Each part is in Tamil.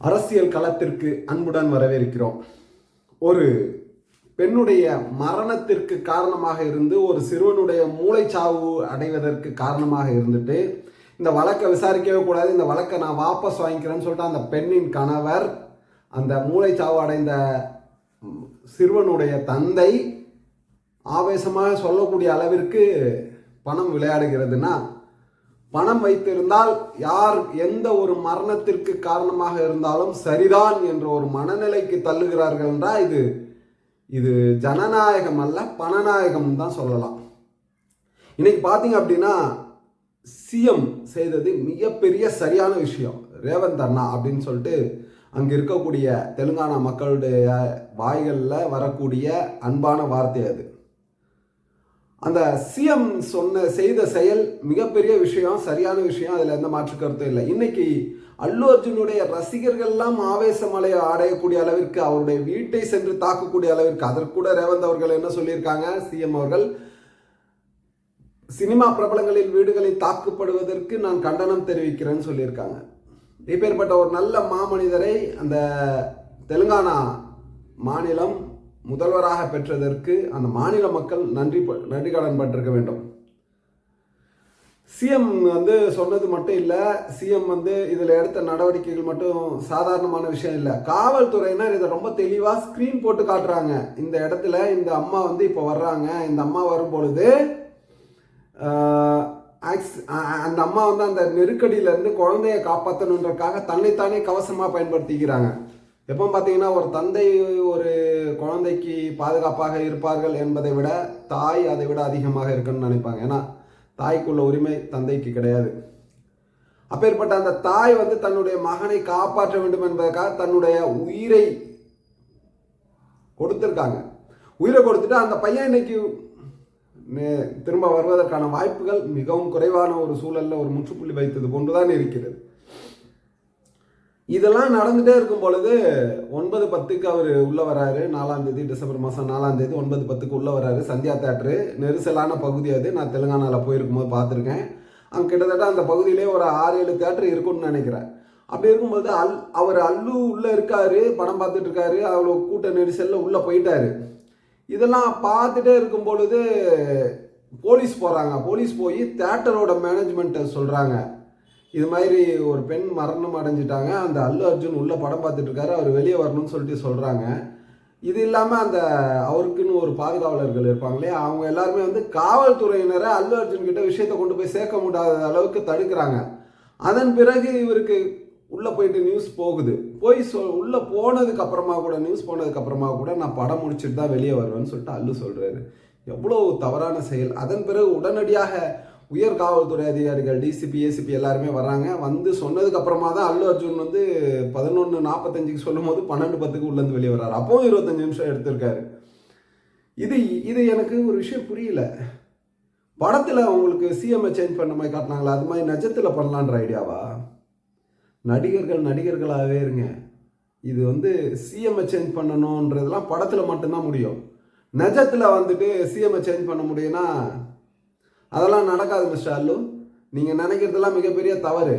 அரசியல் களத்திற்கு அன்புடன் வரவேற்கிறோம். ஒரு பெண்ணுடைய மரணத்திற்கு காரணமாக இருந்து ஒரு சிறுவனுடைய மூளைச்சாவு அடைவதற்கு காரணமாக இருந்துட்டு இந்த வழக்கை விசாரிக்கவே கூடாது இந்த வழக்கை நான் வாபஸ் வாங்கிக்கிறேன்னு சொல்லிட்டு அந்த பெண்ணின் கணவர் அந்த மூளைச்சாவு அடைந்த சிறுவனுடைய தந்தை ஆவேசமாக சொல்லக்கூடிய அளவிற்கு பணம் விளையாடுகிறதுனா பணம் வைத்திருந்தால் யார் எந்த ஒரு மரணத்திற்கு காரணமாக இருந்தாலும் சரிதான் என்ற ஒரு மனநிலைக்கு தள்ளுகிறார்கள் என்றால் இது இது ஜனநாயகம் அல்ல பணநாயகம் தான் சொல்லலாம். இன்னைக்கு பார்த்தீங்க அப்படின்னா சிஎம் செய்தது மிகப்பெரிய சரியான விஷயம். ரேவந்த் அண்ணா அப்படின்னு சொல்லிட்டு அங்கே இருக்கக்கூடிய தெலுங்கானா மக்களுடைய வாய்களில் வரக்கூடிய அன்பான வார்த்தை அது. அந்த சிஎம் சொன்ன செய்த செயல் மிகப்பெரிய விஷயம் சரியான விஷயம் அதில் எந்த மாற்று கருத்தும் இல்லை. இன்னைக்கு அல்லு அர்ஜுனுடைய ரசிகர்கள்லாம் ஆவேசம் அடைய அடையக்கூடிய அளவிற்கு அவருடைய வீட்டை சென்று தாக்கக்கூடிய அளவிற்கு அதற்கு கூட ரேவந்த் அவர்கள் என்ன சொல்லியிருக்காங்க? சிஎம் அவர்கள் சினிமா பிரபலங்களில் வீடுகளில் தாக்கப்படுவதற்கு நான் கண்டனம் தெரிவிக்கிறேன்னு சொல்லியிருக்காங்க. இப்பேற்பட்ட ஒரு நல்ல மாமனிதரை அந்த தெலுங்கானா மாநிலம் முதல்வராக பெற்றதற்கு அந்த மாநில மக்கள் நன்றி ப- நன்றி கடன் பட்டிருக்க வேண்டும். சிஎம் வந்து சொன்னது மட்டும் இல்லை சிஎம் வந்து இதில் எடுத்த நடவடிக்கைகள் மட்டும் சாதாரணமான விஷயம் இல்லை. காவல்துறையினர் இதை ரொம்ப தெளிவாக ஸ்க்ரீன் போட்டு காட்டுறாங்க. இந்த இடத்துல இந்த அம்மா வந்து இப்போ வர்றாங்க. இந்த அம்மா வரும் பொழுது ஆக்ஸ்- அந்த அம்மா வந்து அந்த நெருக்கடியிலேருந்து குழந்தைய காப்பாற்றணுன்றக்காக தன்னைத்தானே கவசமாக பயன்படுத்திக்கிறாங்க. எப்போ பார்த்தீங்கன்னா ஒரு தந்தை ஒரு குழந்தைக்கு பாதுகாப்பாக இருப்பார்கள் என்பதை விட தாய் அதை விட அதிகமாக இருக்குன்னு நினைப்பாங்க. ஏன்னா தாய்க்குள்ள உரிமை தந்தைக்கு கிடையாது. அப்பேற்பட்ட அந்த தாய் வந்து தன்னுடைய மகனை காப்பாற்ற வேண்டும் என்பதற்காக தன்னுடைய உயிரை கொடுத்துருக்காங்க. உயிரை கொடுத்துட்டு அந்த பையன் இன்னைக்கு திரும்ப வருவதற்கான வாய்ப்புகள் மிகவும் குறைவான ஒரு சூழலில் ஒரு முற்றுப்புள்ளி வைத்தது போன்றுதான் இருக்கிறது. இதெல்லாம் நடந்துகிட்டே இருக்கும் பொழுது ஒன்பது பத்துக்கு அவர் உள்ளே வராரு. நாலாம் தேதி டிசம்பர் மாதம் நாலாம் தேதி ஒன்பது பத்துக்கு உள்ளே வராரு. சந்தியா தேட்ரு நெரிசலான பகுதி அது. நான் தெலுங்கானாவில் போயிருக்கும் போது பார்த்துருக்கேன். அங்கே கிட்டத்தட்ட அந்த பகுதியிலே ஒரு ஆறு ஏழு தேட்ரு இருக்கும்னு நினைக்கிறேன். அப்படி இருக்கும்போது அல் அவர் அல்லு உள்ளே இருக்காரு படம் பார்த்துட்டு இருக்காரு. அவ்வளோ கூட்ட நெரிசலில் உள்ளே போயிட்டாரு. இதெல்லாம் பார்த்துட்டே இருக்கும் பொழுது போலீஸ் போகிறாங்க போலீஸ் போய் தேட்டரோட மேனேஜ்மெண்ட்டை சொல்கிறாங்க இது மாதிரி ஒரு பெண் மரணம் அடைஞ்சிட்டாங்க. அந்த அல்லு அர்ஜுன் உள்ள படம் பார்த்துட்டு இருக்காரு. அவர் வெளியே வரணும்னு சொல்லிட்டு சொல்கிறாங்க இது இல்லாமல் அந்த அவருக்குன்னு ஒரு பாதுகாவலர்கள் இருப்பாங்களே அவங்க எல்லாருமே வந்து காவல்துறையினரை அல்லு அர்ஜுன் கிட்ட விஷயத்தை கொண்டு போய் சேர்க்க முடியாத அளவுக்கு தடுக்கிறாங்க. அதன் பிறகு இவருக்கு உள்ளே போயிட்டு நியூஸ் போகுது. போய் சொ உள்ளே போனதுக்கு அப்புறமா கூட நியூஸ் போனதுக்கு அப்புறமா கூட நான் படம் முடிச்சுட்டு தான் வெளியே வருவேன்னு சொல்லிட்டு அல்லு சொல்கிறாரு எவ்வளோ தவறான செயல். அதன் பிறகு உடனடியாக உயர் காவல்துறை அதிகாரிகள் டிசிபி ஏசிபி எல்லாருமே வராங்க வந்து சொன்னதுக்கு அப்புறமா தான் அல்லு அர்ஜுன் வந்து பதினொன்று நாற்பத்தஞ்சுக்கு சொல்லும் போது பன்னெண்டு பத்துக்கு உள்ளேருந்து வெளியே வர்றாரு. அப்பவும் இருபத்தஞ்சு நிமிஷம் எடுத்திருக்காரு. இது இது எனக்கு ஒரு விஷயம் புரியல. படத்தில் அவங்களுக்கு சிஎம்ஐ சேஞ்ச் பண்ண மாதிரி காட்டினாங்களா? அது மாதிரி நிஜத்தில் பண்ணலான்ற ஐடியாவா? நடிகர்கள் நடிகர்களாகவே இருங்க. இது வந்து சிஎம்ஐ சேஞ்ச் பண்ணணுன்றதெல்லாம் படத்தில் மட்டும்தான் முடியும். நஜத்தில் வந்துட்டு சிஎம்ஐ சேஞ்ச் பண்ண முடியும்னா அதெல்லாம் நடக்காது மிஸ்டர் அல்லு. நீங்கள் நினைக்கிறதெல்லாம் மிகப்பெரிய தவறு.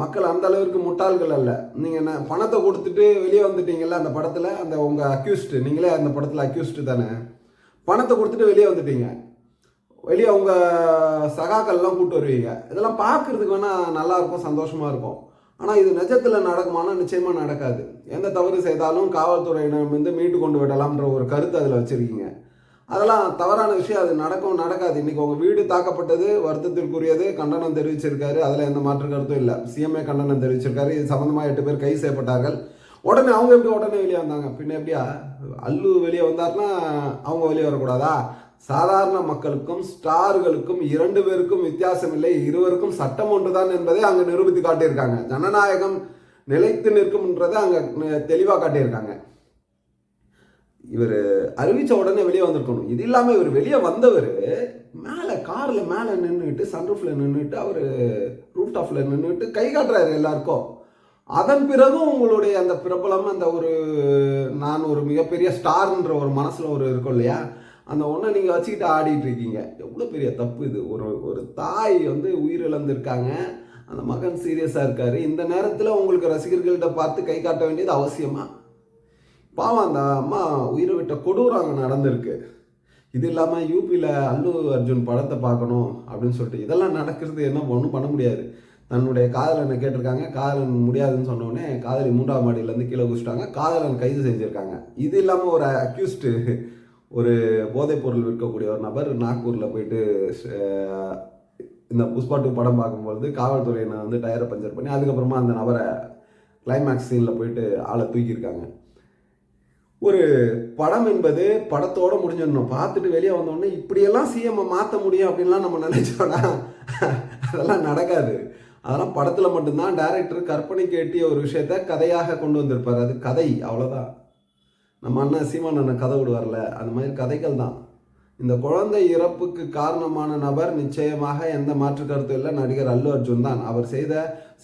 மக்கள் அந்த அளவிற்கு முட்டாள்கள் அல்ல. நீங்கள் என்ன பணத்தை கொடுத்துட்டு வெளியே வந்துட்டீங்கல்ல அந்த படத்தில்? அந்த உங்கள் அக்யூஸ்டு நீங்களே அந்த படத்தில் அக்யூஸ்டு தானே? பணத்தை கொடுத்துட்டு வெளியே வந்துட்டீங்க. வெளியே உங்கள் சகாக்கள்லாம் கூப்பிட்டு வருவீங்க. இதெல்லாம் பார்க்குறதுக்கு வேணால் நல்லா இருக்கும் சந்தோஷமாக இருக்கும். ஆனால் இது நிஜத்தில் நடக்குமானா நிச்சயமாக நடக்காது. எந்த தவறு செய்தாலும் காவல்துறையினர் வந்து மீட்டு கொண்டு விடலாம்ன்ற ஒரு கருத்து அதில் வச்சுருக்கீங்க. அதெல்லாம் தவறான விஷயம் அது நடக்கும் நடக்காது. இன்றைக்கி உங்கள் வீடு தாக்கப்பட்டது வருத்தத்திற்குரியது கண்டனம் தெரிவிச்சிருக்காரு. அதில் எந்த மாற்று கருத்தும் இல்லை. சிஎம்ஏ கண்டனம் தெரிவிச்சிருக்காரு. இது சம்மந்தமாக எட்டு பேர் கைது செய்யப்பட்டார்கள் உடனே அவங்க எப்படி உடனே வெளியே வந்தாங்க? பின்ன எப்படியா? அல்லு வெளியே வந்தார்னா அவங்க வெளியே வரக்கூடாதா? சாதாரண மக்களுக்கும் ஸ்டார்களுக்கும் இரண்டு பேருக்கும் வித்தியாசம் இல்லை. இருவருக்கும் சட்டம் ஒன்றுதான் என்பதை அங்கே நிரூபித்து காட்டியிருக்காங்க. ஜனநாயகம் நிலைத்து நிற்கும்ன்றதை அங்கே தெளிவாக காட்டியிருக்காங்க. இவர் அறிவித்த உடனே வெளியே வந்திருக்கணும். இது இல்லாமல் இவர் வெளியே வந்தவர் மேலே காரில் மேலே நின்றுட்டு சன்ரூஃபில் நின்றுட்டு அவர் ரூப் டாப்பில் நின்றுட்டு கை காட்டுறாரு எல்லாருக்கும். அதன் பிறகும் உங்களுடைய அந்த பிரபலம் அந்த ஒரு நான் ஒரு மிகப்பெரிய ஸ்டார்ன்ற ஒரு மனசில் ஒரு இருக்கும் இல்லையா? அந்த ஒன்றை நீங்கள் வச்சுக்கிட்டு ஆடிட்டு இருக்கீங்க. எவ்வளோ பெரிய தப்பு இது. ஒரு ஒரு தாய் வந்து உயிரிழந்திருக்காங்க. அந்த மகன் சீரியஸாக இருக்காரு. இந்த நேரத்தில் உங்களுக்கு ரசிகர்கள்ட்ட பார்த்து கை காட்ட வேண்டியது அவசியமாக பாவம் அந்த அம்மா உயிரை விட்ட கொடூரம் அங்கே நடந்திருக்கு. இது இல்லாமல் யூபியில் அல்லு அர்ஜுன் படத்தை பார்க்கணும் அப்படின்னு சொல்லிட்டு இதெல்லாம் நடக்கிறது என்ன ஒன்றும் பண்ண முடியாது. தன்னுடைய காதலனை கேட்டிருக்காங்க. காதலன் முடியாதுன்னு சொன்னோடனே காதலி மூன்றாம் மாடியிலேருந்து கீழே குதிச்சிட்டாங்க. காதலன் கைது செஞ்சுருக்காங்க. இது இல்லாமல் ஒரு அக்யூஸ்டு ஒரு போதைப் பொருள் விற்கக்கூடிய ஒரு நபர் நாக்பூரில் போயிட்டு இந்த புஷ்பா டூ படம் பார்க்கும்பொழுது காவல்துறையினை வந்து டயரை பஞ்சர் பண்ணி அதுக்கப்புறமா அந்த நபரை கிளைமேக்ஸ் சீனில் போயிட்டு ஆளை தூக்கியிருக்காங்க. ஒரு படம் என்பது படத்தோடு முடிஞ்சிடணும். பார்த்துட்டு வெளியே வந்தோடனே இப்படியெல்லாம் சிஎம்ஐ மாற்ற முடியும் அப்படின்லாம் நம்ம நினைச்சோன்னா அதெல்லாம் நடக்காது. அதெல்லாம் படத்தில் மட்டும்தான் டைரக்டர் கற்பனைக்கு எட்டிய ஒரு விஷயத்த கதையாக கொண்டு வந்திருப்பார். அது கதை அவ்வளோதான் நம்ம அண்ணன் சீமான் அண்ணன் கதை விடுவார்ல அந்த மாதிரி கதைகள் தான். இந்த குழந்தை இறப்புக்கு காரணமான நபர் நிச்சயமாக எந்த மாற்று கருத்தும் இல்லை. நடிகர் அல்லு அர்ஜுன் தான். அவர் செய்த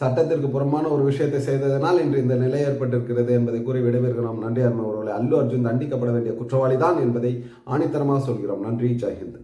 சட்டத்திற்கு புறமான ஒரு விஷயத்தை செய்ததனால் இன்று இந்த நிலை ஏற்பட்டிருக்கிறது என்பதை கூறி விடைபெறுகிறோம் நன்றி அருமை ஒருவரை அல்லு அர்ஜுன் தண்டிக்கப்பட வேண்டிய குற்றவாளி தான் என்பதை ஆணித்தரமாக சொல்கிறோம். நன்றி. ஜெய்ஹிந்த்.